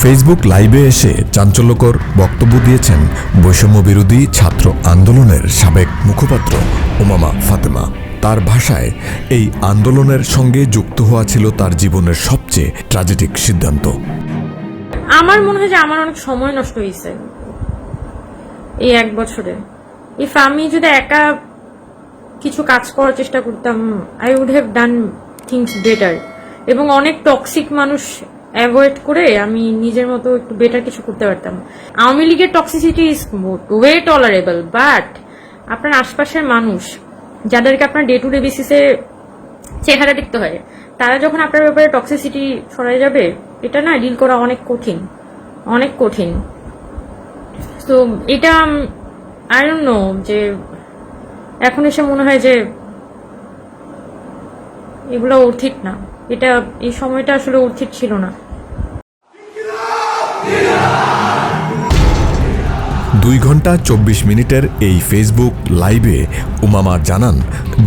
Facebook লাইভে এসে চাঞ্চল্যকর বক্তব্য দিয়েছেন বৈষম্য বিরোধী ছাত্র আন্দোলনের সাবেক মুখপাত্র ওমামা ফাতেমা। তার ভাষায় এই আন্দোলনের সঙ্গে যুক্ত হওয়া ছিল তার জীবনের সবচেয়ে ট্র্যাজেডিক সিদ্ধান্ত। আমার মনে হয় যে আমার অনেক সময় নষ্ট হয়েছে এই এক বছরে। ইফ আমি যদি একা কিছু কাজ করার চেষ্টা করতাম I would have done things better এবং অনেক টক্সিক মানুষ অ্যাভয়েড করে আমি নিজের মতো একটু বেটার কিছু করতে পারতাম। আওয়ামী লীগের toxicity is way tolerable but আপনার আশপাশের মানুষ যাদেরকে আপনার ডে টু ডে বেসিসে চেহারা দেখতে হয়, তারা যখন আপনার ব্যাপারে টক্সিসিটি ছড়াই যাবে, এটা না ডিল করা অনেক কঠিন অনেক কঠিন। তো এটা আই ডোন্ট নো যে এখন এসে মনে হয় যে এগুলো অর্থিত না। এটা, এই সময়টা আসলে অর্থিত ছিল না। দুই ঘণ্টা চব্বিশ মিনিটের এই ফেসবুক লাইভে উমামা জানান,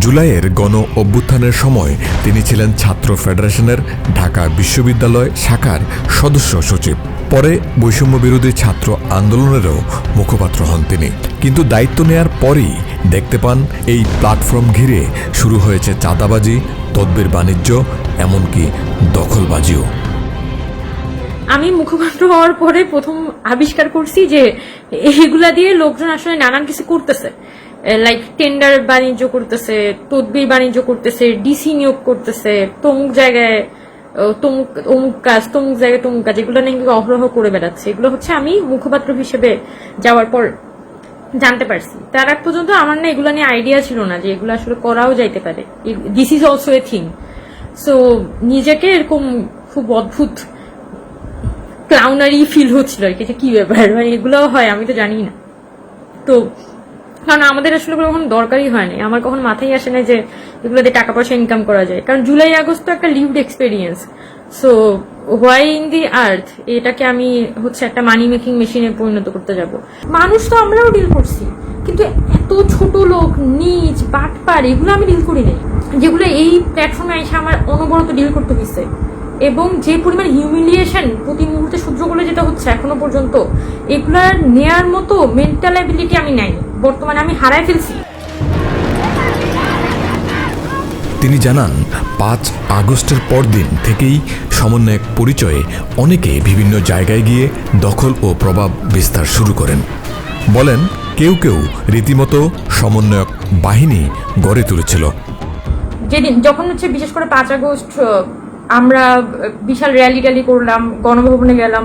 জুলাইয়ের গণ অভ্যুত্থানের সময় তিনি ছিলেন ছাত্র ফেডারেশনের ঢাকা বিশ্ববিদ্যালয় শাখার সদস্য সচিব। পরে বৈষম্য বিরোধী ছাত্র আন্দোলনেরও মুখপাত্র হন তিনি। কিন্তু দায়িত্ব নেয়ার পরই দেখতে পান, এই প্ল্যাটফর্ম ঘিরে শুরু হয়েছে চাঁদাবাজি, তদ্বির বাণিজ্য, এমনকি দখলবাজিও। আমি মুখপাত্র হওয়ার পরে প্রথম আবিষ্কার করছি যে এগুলা দিয়ে লোকজন আসলে নানান কিছু করতেছে। লাইক টেন্ডার বাণিজ্য করতেছে, তদবির বাণিজ্য করতেছে ডিসি নিয়োগ করতেছে, তমুক জায়গায় তমুক অমুক কাজ, তমুক জায়গায় তমুক কাজ, এগুলো নাকি অহরহ করে বেড়াচ্ছে। এগুলো হচ্ছে আমি মুখপাত্র হিসেবে যাওয়ার পর জানতে পারছি। তার আগ পর্যন্ত আমার না এগুলো নিয়ে আইডিয়া ছিল না যে এগুলো আসলে করাও যাইতে পারে। This is also a thing so নিজেকে এরকম খুব অদ্ভুত ক্লাউনারি ফিল হচ্ছিল আর কি যে ব্যাপার? মানে এগুলোও হয়, আমি তো জানি না। তো, কারণ আমাদের আসলে কখনো দরকারই হয়নি আমার কখনো মাথায় আসে না যে এগুলো দিয়ে টাকা পয়সা ইনকাম করা যায়। কারণ জুলাই আগস্ট তো একটা lived experience so why in the earth এটাকে আমি হচ্ছে একটা মানি মেকিং মেশিনে পরিণত করতে যাব? মানুষ তো আমরাও ডিল করছি। কিন্তু এত ছোট লোক নিচ বাটপার, এগুলো আমি ডিল করি নাই। যেগুলো এই প্ল্যাটফর্মে এসে আমার অনবরত ডিল করতে হয়েছে এবং যে পরিমাণ হিউমিলিয়েশন প্রতি মুহূর্তে সহ্য করে যেটা হচ্ছে এখনও পর্যন্ত এগুলার নেয়ার মতো মেন্টাল অ্যাবিলিটি আমি নাই। বর্তমানে আমি হারাই ফেলছি। তিনি জানান পাঁচ আগস্টের পরদিন থেকেই সমন্বয়ক পরিচয়ে অনেকে বিভিন্ন জায়গায় গিয়ে দখল ও প্রভাব বিস্তার শুরু করেন। বলেন কেউ কেউ রীতিমতো সমন্বয়ক বাহিনী গড়ে তুলেছিল। যেদিন যখন হচ্ছে বিশেষ করে পাঁচ আগস্ট আমরা বিশাল র্যালি ট্যালি করলাম, গণভবনে গেলাম।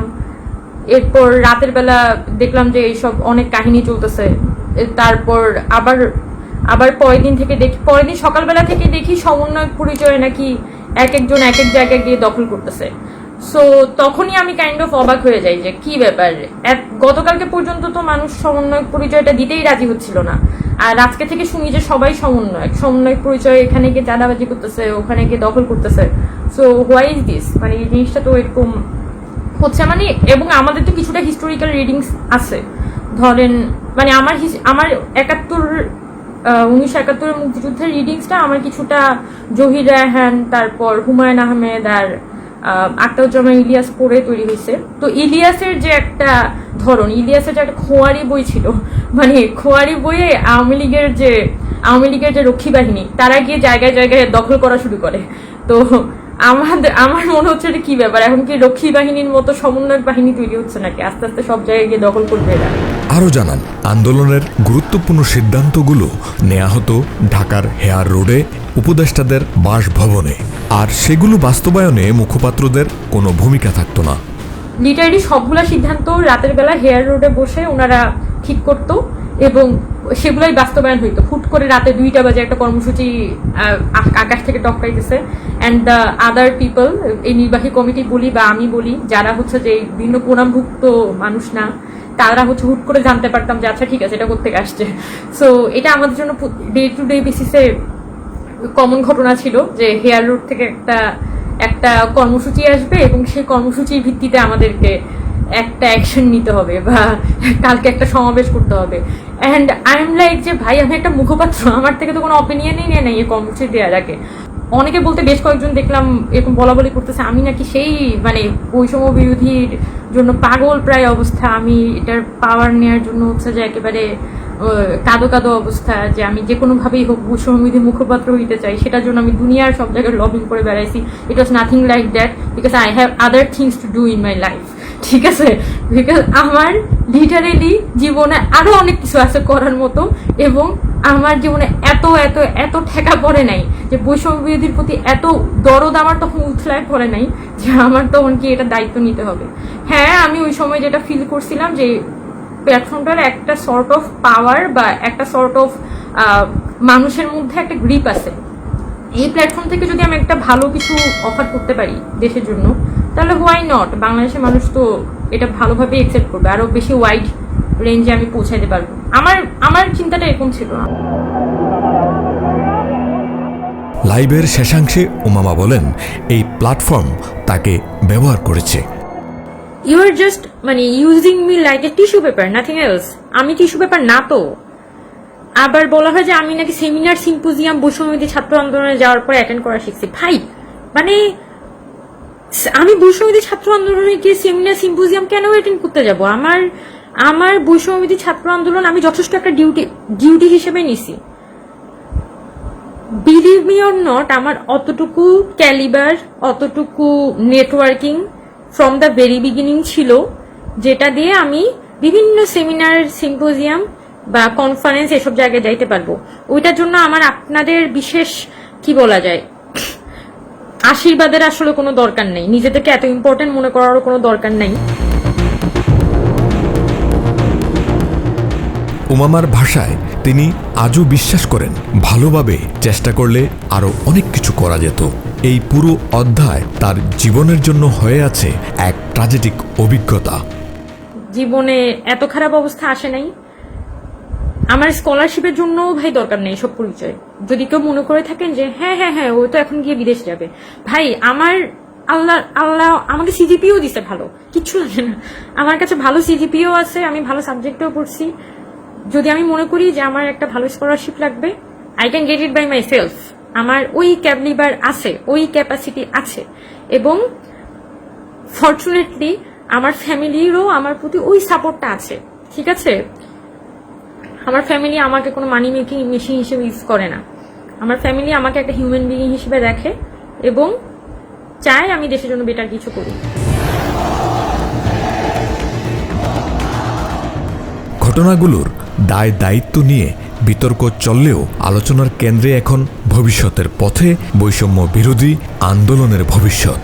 এরপর রাতের বেলা দেখলাম যে এইসব অনেক কাহিনী চলতেছে। তারপর আবার আবার পরের দিন থেকে দেখি, পরের দিন সকালবেলা থেকে দেখি সমন্বয় পরিচয় নাকি এক একজন এক এক জায়গায় গিয়ে দখল করতেছে। সো তখনই আমি কাইন্ড অফ অবাক হয়ে যাই যে কি ব্যাপার? গতকালকে পর্যন্ত তো মানুষ সমন্বয়ক পরিচয়টা দিতেই রাজি হচ্ছিল না। আর আজকে থেকে শুনি যে সবাই সমন্বয়ক। সমন্বয়ক পরিচয় এখানে গিয়ে চাঁদাবাজি করতেছে, ওখানে গিয়ে দখল করতেছে। সো হোয়াই ইজ দিস মানে এই জিনিসটা তো এরকম হচ্ছে মানে এবং আমাদের তো কিছুটা হিস্টোরিক্যাল রিডিংস আছে। ধরেন মানে আমার আমার একাত্তর উনিশশো একাত্তরের মুক্তিযুদ্ধের রিডিংসটা আমার কিছুটা জহির রায়হান, তারপর হুমায়ুন আহমেদ আর আহ, আখতারুজ্জামান ইলিয়াস পড়ে তৈরি হয়েছে। তো ইলিয়াসের যে একটা ধরন ইলিয়াসের যে একটা খোয়ারি বই ছিল মানে খোয়ারি বইয়ে আওয়ামী লীগের যে আওয়ামী লীগের যে রক্ষী বাহিনী তারা গিয়ে জায়গায় জায়গায় দখল করা শুরু করে। তো আমাদের আমার মনে হচ্ছে এটা কি ব্যাপার? এখন কি রক্ষী বাহিনীর মতো সমন্বয়ক বাহিনী তৈরি হচ্ছে নাকি? আস্তে আস্তে সব জায়গায় গিয়ে দখল করবে এরা। আরও জানান, আন্দোলনের গুরুত্বপূর্ণ সিদ্ধান্তগুলো নেওয়া হতো ঢাকার হেয়ার রোডে উপদেষ্টাদের বাসভবনে। আর সেগুলো বাস্তবায়নে মুখপাত্রদের কোনো ভূমিকা থাকতো না। লিটারালি সবগুলা সিদ্ধান্ত রাতের বেলা হেয়ার রোডে বসে ওনারা ঠিক করত এবং সেগুলাই বাস্তবায়ন হইতো। ফুট করে রাতে দুইটা বাজে একটা কর্মসূচি আকাশ থেকে টপকাইতেছে অ্যান্ড দ্য আদার পিপল এই নির্বাহী কমিটি বলি বা আমি বলি, যারা হচ্ছে যে বিভিন্ন প্রণামভুক্ত মানুষ না তারা হচ্ছে হুট করে জানতে পারতাম যে আচ্ছা ঠিক আছে, এটা করতে আসছে? সো এটা আমাদের জন্য ডে টু ডে বেসিসে কমন ঘটনা ছিল যে হেয়ার রোড থেকে একটা একটা কর্মসূচি আসবে এবং সেই কর্মসূচির ভিত্তিতে আমাদেরকে একটা অ্যাকশন নিতে হবে বা কালকে একটা সমাবেশ করতে হবে। অ্যান্ড আই এম লাইক যে, ভাই, আমি একটা মুখপাত্র, আমার থেকে তো কোনো অপিনিয়নই নেই, নাই, এই কর্মসূচি দেওয়ার আগে অনেকে বলতে বেশ কয়েকজন দেখলাম এরকম বলা বলি করতেছে, আমি নাকি সেই মানে বৈষম্য বিরোধীর জন্য পাগল প্রায় অবস্থা, আমি এটার পাওয়ার নেওয়ার জন্য হচ্ছে যে একেবারে কাদো কাদো অবস্থা যে আমি যে কোনোভাবেই হোক বিরোধী মুখপাত্র হইতে চাই, সেটার জন্য আমি দুনিয়ার সব জায়গায় লবিং করে বেড়াইছি। It was nothing like that because I have other things to do in my life ঠিক আছে? বিকজ আমার লিটারেলি জীবনে আরও অনেক কিছু আছে করার মতো এবং আমার জীবনে এত এত এত ঠেকা পড়ে নাই যে বৈষম্য বিরোধীর প্রতি এত দরদ আমার তখন উথলায় পড়ে নাই যে আমার তখন কি এটা দায়িত্ব নিতে হবে। হ্যাঁ আমি ওই সময় যেটা ফিল করছিলাম যে প্ল্যাটফর্মটার একটা সর্ট অফ পাওয়ার বা একটা সর্ট অফ মানুষের মধ্যে একটা গ্রিপ আছে। এই প্ল্যাটফর্ম থেকে যদি আমি একটা ভালো কিছু অফার করতে পারি দেশের জন্য, তাহলে হোয়াই নট বাংলাদেশের মানুষ তো এটা ভালোভাবে একসেপ্ট করবে। আরও বেশি ওয়াইড রেঞ্জে আমি পৌঁছাইতে পারব। আমার আমার চিন্তাটা এরকম ছিল লাইভের শেষাংশে উমামা বলেন, এই প্ল্যাটফর্ম তাকে ব্যবহার করেছে। ইউ আর জাস্ট মানে using me like a tissue paper nothing else আমি টিস্যু পেপার না তো। আবার বলা হয় যে আমি নাকি সেমিনার সিম্পোজিয়াম বৈষম্যবিধি ছাত্র আন্দোলনে যাওয়ার পর অ্যাটেন্ড করা শিখছি। ভাই মানে আমি বৈষম্যবিধি ছাত্র আন্দোলনে গিয়ে সেমিনার সিম্পোজিয়াম কেন অ্যাটেন্ড করতে যাব? আমার আমার বৈষম্যবিধি ছাত্র আন্দোলন আমি যথেষ্ট একটা ডিউটি ডিউটি হিসেবে নিছি। বিলিভ মি অর নট আমার অতটুকু ক্যালিবার অতটুকু networking from the very beginning ছিল, যেটা দিয়ে আমি বিভিন্ন সেমিনার সিম্পোজিয়াম বা কনফারেন্স এসব জায়গায় যাইতে পারব। ওইটার জন্য আমার আপনাদের বিশেষ, কি বলা যায়, আশীর্বাদের আসলে কোনো দরকার নেই। নিজেদেরকে এত ইম্পর্টেন্ট মনে করারও কোনো দরকার নেই। উমামার ভাষায় তিনি আজও বিশ্বাস করেন, ভালোভাবে চেষ্টা করলে আরও অনেক কিছু করা যেত। এই পুরো অধ্যায় তার জীবনের জন্য হয়ে আছে এক ট্রাজেডিক অভিজ্ঞতা। জীবনে এত খারাপ অবস্থা আসে নাই। আমার স্কলারশিপের জন্য ভাই দরকার নেই সব পরিচয়। যদি কেউ মনে করে থাকেন যে হ্যাঁ হ্যাঁ হ্যাঁ ও তো এখন গিয়ে বিদেশ যাবে। ভাই, আমার আল্লাহ আল্লাহ আমাকে সিজিপিও দিছে ভালো। কিচ্ছু লাগে না। আমার কাছে ভালো সিজিপিও আছে, আমি ভালো সাবজেক্টেও পড়ছি। যদি আমি মনে করি যে আমার একটা ভালো স্কলারশিপ লাগবে I can get it by myself আমার ওই ক্যাবলিবার আছে, ওই ক্যাপাসিটি আছে। এবং ফর্চুনেটলি আমার ফ্যামিলিরও আমার প্রতি ওই সাপোর্টটা আছে, ঠিক আছে? আমার ফ্যামিলি আমাকে কোনো মানি মেকিং মেশিন হিসেবে ইউজ করে না। আমার ফ্যামিলি আমাকে একটা হিউম্যান বিইং হিসেবে দেখে এবং চায় আমি দেশের জন্য বেটার কিছু করি। ঘটনাগুলোর দায় দায়িত্ব নিয়ে বিতর্ক চললেও আলোচনার কেন্দ্রে এখন ভবিষ্যতের পথে বৈষম্য বিরোধী আন্দোলনের ভবিষ্যৎ।